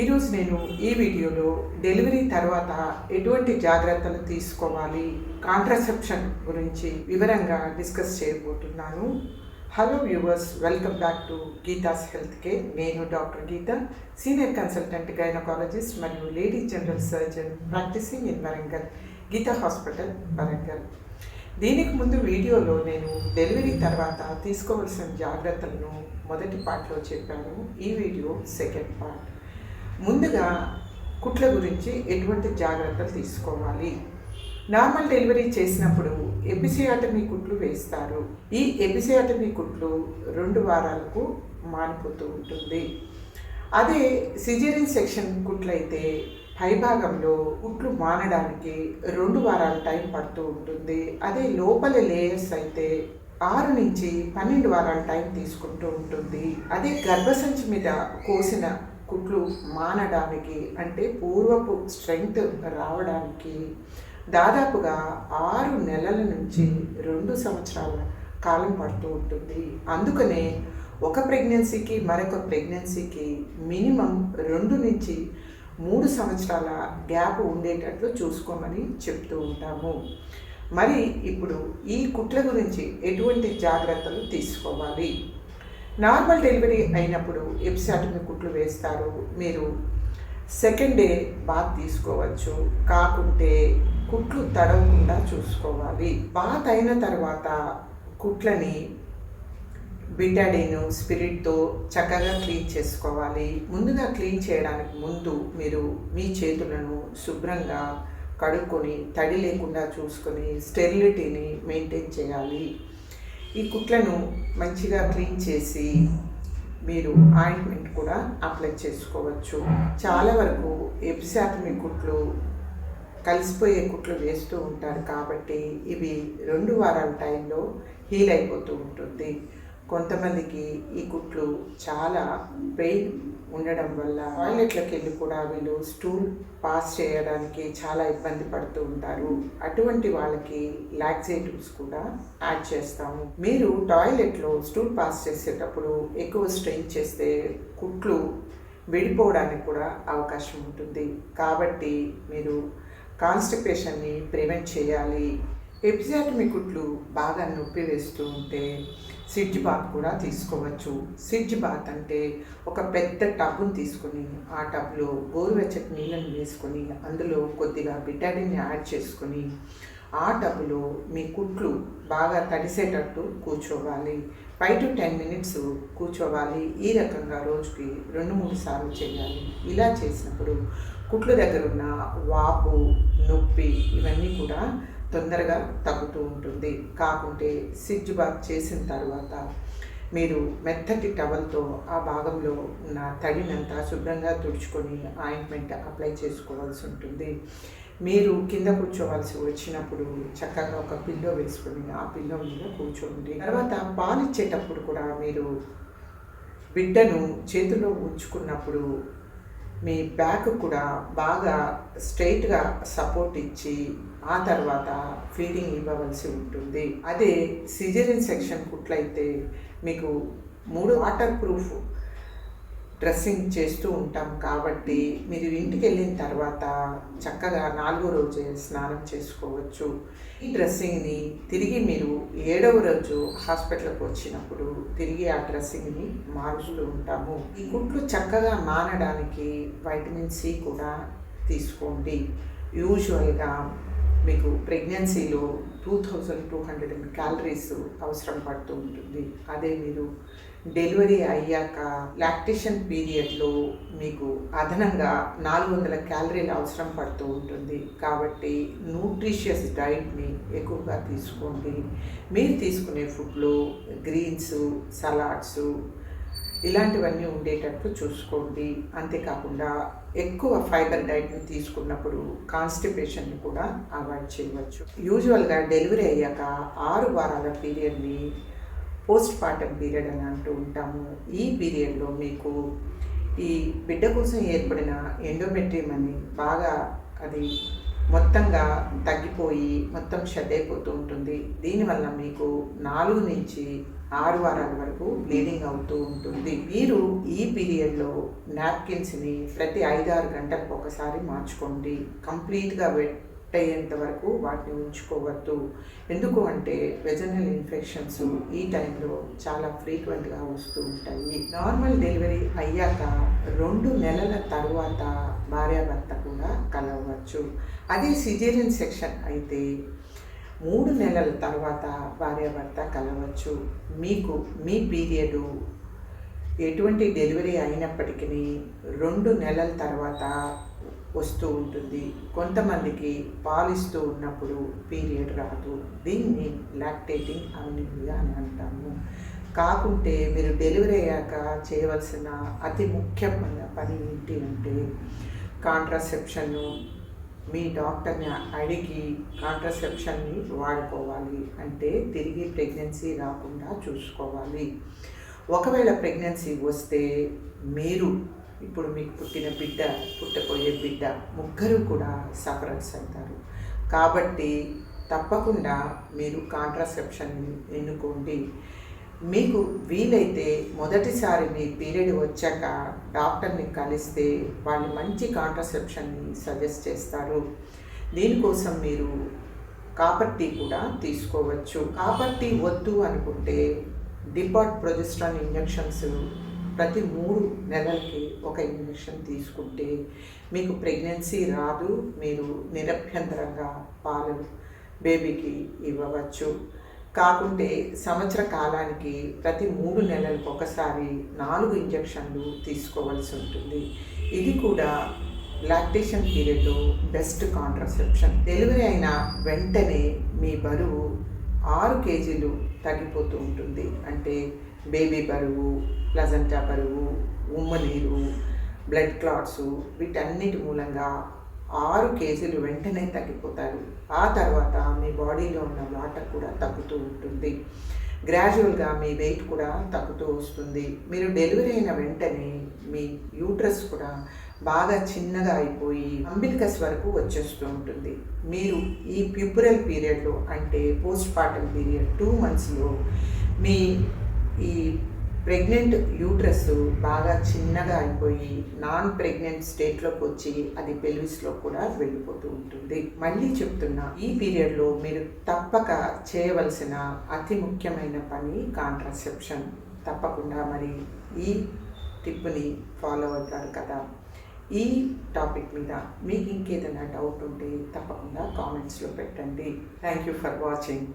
ఈరోజు నేను ఈ వీడియోలో డెలివరీ తర్వాత ఎటువంటి జాగ్రత్తలు తీసుకోవాలి కాంట్రసెప్షన్ గురించి వివరంగా డిస్కస్ చేయబోతున్నాను. Hello viewers welcome back to Geetha's health care నేను doctor Geetha senior consultant gynaecologist మరియు lady general surgeon practising in Warangal Geetha hospital Warangal. దీనికి ముందు వీడియోలో నేను డెలివరీ తర్వాత తీసుకోవాల్సిన జాగ్రత్తలను మొదటి పార్ట్లో చెప్పాను. ఈ వీడియో సెకండ్ పార్ట్. ముందుగా కుట్ల గురించి ఎటువంటి జాగ్రత్తలు తీసుకోవాలి? నార్మల్ డెలివరీ చేసినప్పుడు ఎపిసియాటమీ కుట్లు వేస్తారు. ఈ ఎపిసియాటమీ కుట్లు రెండు వారాలకు మానిపోతూ ఉంటుంది. అదే సిజేరియన్ సెక్షన్ కుట్లయితే పైభాగంలో కుట్లు మానడానికి రెండు వారాల టైం పడుతూ ఉంటుంది. అదే లోపల లేయర్స్ అయితే ఆరు నుంచి పన్నెండు వారాల టైం తీసుకుంటూ ఉంటుంది. అదే గర్భసంచి మీద కోసిన కుట్లు మానడానికి అంటే పూర్వపు స్ట్రెంగ్త్ రావడానికి దాదాపుగా ఆరు నెలల నుంచి రెండు సంవత్సరాల కాలం పడుతూ ఉంటుంది. అందుకనే ఒక ప్రెగ్నెన్సీకి మరొక ప్రెగ్నెన్సీకి మినిమం రెండు నుంచి మూడు సంవత్సరాల గ్యాప్ ఉండేటట్లు చూసుకోమని చెప్తూ ఉంటాము. మరి ఇప్పుడు ఈ కుట్ల గురించి ఎటువంటి జాగ్రత్తలు తీసుకోవాలి? నార్మల్ డెలివరీ అయినప్పుడు ఎపిసాటమీ కుట్లు వేస్తారు. మీరు సెకండ్ డే బాత్ తీసుకోవచ్చు. కాకుంటే కుట్లు తడవకుండా చూసుకోవాలి. బాత్ అయిన తర్వాత కుట్లని బిటాడిన్ స్పిరిట్తో చక్కగా క్లీన్ చేసుకోవాలి. ముందుగా క్లీన్ చేయడానికి ముందు మీరు మీ చేతులను శుభ్రంగా కడుక్కొని తడి లేకుండా చూసుకొని స్టెరిలిటీని మెయింటైన్ చేయాలి. ఈ కుట్లను మంచిగా క్లీన్ చేసి మీరు ఆయింట్మెంట్ కూడా అప్లై చేసుకోవచ్చు. చాలా వరకు ఎపిసాటమీ కుట్లు కలిసిపోయే కుట్లు వేస్తూ ఉంటారు కాబట్టి ఇవి రెండు వారాల టైంలో హీల్ అయిపోతూ ఉంటుంది. కొంతమందికి ఈ కుట్లు చాలా పెయిన్ ఉండడం వల్ల టాయిలెట్లోకి వెళ్ళి కూడా వీళ్ళు స్టూల్ పాస్ చేయడానికి చాలా ఇబ్బంది పడుతూ ఉంటారు. అటువంటి వాళ్ళకి లాక్సేటివ్స్ కూడా యాడ్ చేస్తాము. మీరు టాయిలెట్లో స్టూల్ పాస్ చేసేటప్పుడు ఎక్కువ స్ట్రెయిన్ చేస్తే కుట్లు విడిపోవడానికి కూడా అవకాశం ఉంటుంది. కాబట్టి మీరు కాన్స్టిపేషన్ని ప్రివెంట్ చేయాలి. ఎపిజాటమి కుట్లు బాగా నొప్పి వేస్తూ ఉంటే సిడ్జ్ బాత్ కూడా తీసుకోవచ్చు. సిడ్జ్ బాత్ అంటే ఒక పెద్ద టబ్ను తీసుకొని ఆ టబ్లో గోరువెచ్చటి నీళ్ళని వేసుకొని అందులో కొద్దిగా బిటాడిన్ యాడ్ చేసుకొని ఆ టబ్లో మీ కుట్లు బాగా తడిసేటట్టు కూర్చోవాలి. ఫైవ్ టు టెన్ మినిట్స్ కూర్చోవాలి. ఈ రకంగా రోజుకి రెండు మూడు సార్లు చేయాలి. ఇలా చేసినప్పుడు కుట్లు దగ్గర ఉన్న వాపు నొప్పి ఇవన్నీ కూడా తొందరగా తగ్గుతూ ఉంటుంది. కాకుంటే సిడ్జ్ బాత్ చేసిన తర్వాత మీరు మెత్తటి టవల్తో ఆ భాగంలో ఉన్న తడినంతా శుభ్రంగా తుడుచుకొని ఆయింట్మెంట్ అప్లై చేసుకోవాల్సి ఉంటుంది. మీరు కింద కూర్చోవలసి వచ్చినప్పుడు చక్కగా ఒక పిల్లో వేసుకొని ఆ పిల్లో మీద కూర్చోండి. తర్వాత పాలిచ్చేటప్పుడు కూడా మీరు బిడ్డను చేతిలో ఉంచుకున్నప్పుడు మీ బ్యాక్ కూడా బాగా స్ట్రైట్గా సపోర్ట్ ఇచ్చి ఆ తర్వాత ఫీడింగ్ ఇవ్వవలసి ఉంటుంది. అదే సిజరిన్ సెక్షన్ కుట్లయితే మీకు మూడు వాటర్ ప్రూఫ్ డ్రెస్సింగ్ చేస్తూ ఉంటాం. కాబట్టి మీరు ఇంటికి వెళ్ళిన తర్వాత చక్కగా నాలుగో రోజే స్నానం చేసుకోవచ్చు. ఈ డ్రెస్సింగ్ని తిరిగి మీరు ఏడవ రోజు హాస్పిటల్కి వచ్చినప్పుడు తిరిగి ఆ డ్రెస్సింగ్ని మారుస్తూ ఉంటాము. ఈ గుడ్లు చక్కగా మానడానికి వైటమిన్ సి కూడా తీసుకోండి. యూజువల్గా మీకు ప్రెగ్నెన్సీలో two thousand two hundred calories అవసరం పడుతూ ఉంటుంది. అదే మీరు డెలివరీ అయ్యాక లాక్టేషన్ పీరియడ్లో మీకు అదనంగా నాలుగు వందల క్యాలరీలు అవసరం పడుతూ ఉంటుంది. కాబట్టి న్యూట్రిషియస్ డైట్ని ఎక్కువగా తీసుకోండి. మీరు తీసుకునే ఫుడ్లో గ్రీన్స్ సలాడ్స్ ఇలాంటివన్నీ ఉండేటట్టు చూసుకోండి. అంతేకాకుండా ఎక్కువ ఫైబర్ డైట్ని తీసుకున్నప్పుడు కాన్స్టిపేషన్ని కూడా అవాయిడ్ చేయవచ్చు. యూజువల్గా డెలివరీ అయ్యాక ఆరు వారాల పీరియడ్ని పోస్ట్ పార్టమ్ పీరియడ్ అని అంటూ ఉంటాము. ఈ పీరియడ్లో మీకు ఈ బిడ్డ కోసం ఏర్పడిన ఎండోమెట్రియం అని బాగా అది మొత్తంగా తగ్గిపోయి మొత్తం షెడ్ అయిపోతూ ఉంటుంది. దీనివల్ల మీకు నాలుగు నుంచి ఆరు వారాల వరకు బ్లీడింగ్ అవుతూ ఉంటుంది. మీరు ఈ పీరియడ్లో నాప్కిన్స్ని ప్రతి ఐదారు గంటలకు ఒకసారి మార్చుకోండి. కంప్లీట్గా వెట్ అయ్యేంత వరకు వాటిని ఉంచుకోవద్దు. ఎందుకు అంటే వెజనల్ ఇన్ఫెక్షన్స్ ఈ టైంలో చాలా ఫ్రీక్వెంట్గా వస్తూ ఉంటాయి. నార్మల్ డెలివరీ అయ్యాక రెండు నెలల తర్వాత భార్యాభర్త కూడా కలవచ్చు. అదే సిజేరియన్ సెక్షన్ అయితే మూడు నెలల తర్వాత భార్యాభర్త కలవచ్చు. మీకు మీ పీరియడు ఎటువంటి డెలివరీ అయినప్పటికీ రెండు నెలల తర్వాత వస్తూ ఉంటుంది. కొంతమందికి పాలిస్తూ ఉన్నప్పుడు పీరియడ్ రాదు. దీన్ని లాక్టేటింగ్ అనిమియా అని అంటాము. కాకుంటే మీరు డెలివరీ అయ్యాక చేయవలసిన అతి ముఖ్యమైన పని ఏంటి అంటే కాంట్రాసెప్షన్ మీ డాక్టర్ని అడిగి కాంట్రాసెప్షన్ని వాడుకోవాలి. అంటే తిరిగి ప్రెగ్నెన్సీ రాకుండా చూసుకోవాలి. ఒకవేళ ప్రెగ్నెన్సీ వస్తే మీరు ఇప్పుడు మీకు పుట్టిన బిడ్డ పుట్టపోయే బిడ్డ ముగ్గురు కూడా సఫరర్స్ అవుతారు. కాబట్టి తప్పకుండా మీరు కాంట్రాసెప్షన్ని ఎన్నుకోండి. మీకు వీలైతే మొదటిసారి మీ పీరియడ్ వచ్చాక డాక్టర్ని కలిస్తే వాళ్ళు మంచి కాంట్రాసెప్షన్ని సజెస్ట్ చేస్తారు. దీనికోసం మీరు కాపర్ టీ కూడా తీసుకోవచ్చు. కాపర్ టీ వద్దు అనుకుంటే డిపాట్ ప్రొజెస్ట్రాన్ ఇంజెక్షన్స్ ప్రతి మూడు నెలలకి ఒక ఇంజెక్షన్ తీసుకుంటే మీకు ప్రెగ్నెన్సీ రాదు మీరు నిరభ్యంతరంగా పాలు బేబీకి ఇవ్వవచ్చు. కాకుంటే సంవత్సర కాలానికి ప్రతి మూడు నెలలకు ఒకసారి నాలుగు ఇంజెక్షన్లు తీసుకోవాల్సి ఉంటుంది. ఇది కూడా లాక్టేషన్ పీరియడ్లో బెస్ట్ కాంట్రసెప్షన్. డెలివరీ అయిన వెంటనే మీ బరువు ఆరు కేజీలు తగ్గిపోతూ ఉంటుంది. అంటే బేబీ బరువు ప్లజంటా బరువు ఉమ్మనీరు బ్లడ్ క్లాట్స్ వీటన్నిటి మూలంగా ఆరు కేజీలు వెంటనే తగ్గిపోతారు ఆ తర్వాత మీ బాడీలో ఉన్న వాటర్ కూడా తగ్గుతూ ఉంటుంది. గ్రాడ్యువల్గా మీ వెయిట్ కూడా తగ్గుతూ వస్తుంది. మీరు డెలివరీ అయిన వెంటనే మీ యూట్రస్ కూడా బాగా చిన్నగా అయిపోయి అంబిలికస్ వరకు వచ్చేస్తూ ఉంటుంది. మీరు ఈ ప్యూపురల్ పీరియడ్లో అంటే పోస్ట్ పార్టల్ పీరియడ్ టూ మంత్స్లో మీ ఈ ప్రెగ్నెంట్ యూట్రస్ బాగా చిన్నగా అయిపోయి నాన్ ప్రెగ్నెంట్ స్టేట్లోకి వచ్చి అది పెల్విస్లో కూడా వెళ్ళిపోతూ ఉంటుంది. మళ్ళీ చెప్తున్నా ఈ పీరియడ్లో మీరు తప్పక చేయవలసిన అతి ముఖ్యమైన పని కాంట్రాసెప్షన్. తప్పకుండా మరి ఈ టిప్ని ఫాలో అవుతారు కదా. ఈ టాపిక్ మీద మీకు ఇంకేదైనా డౌట్ ఉంటే తప్పకుండా కామెంట్స్లో పెట్టండి. Thank you for watching.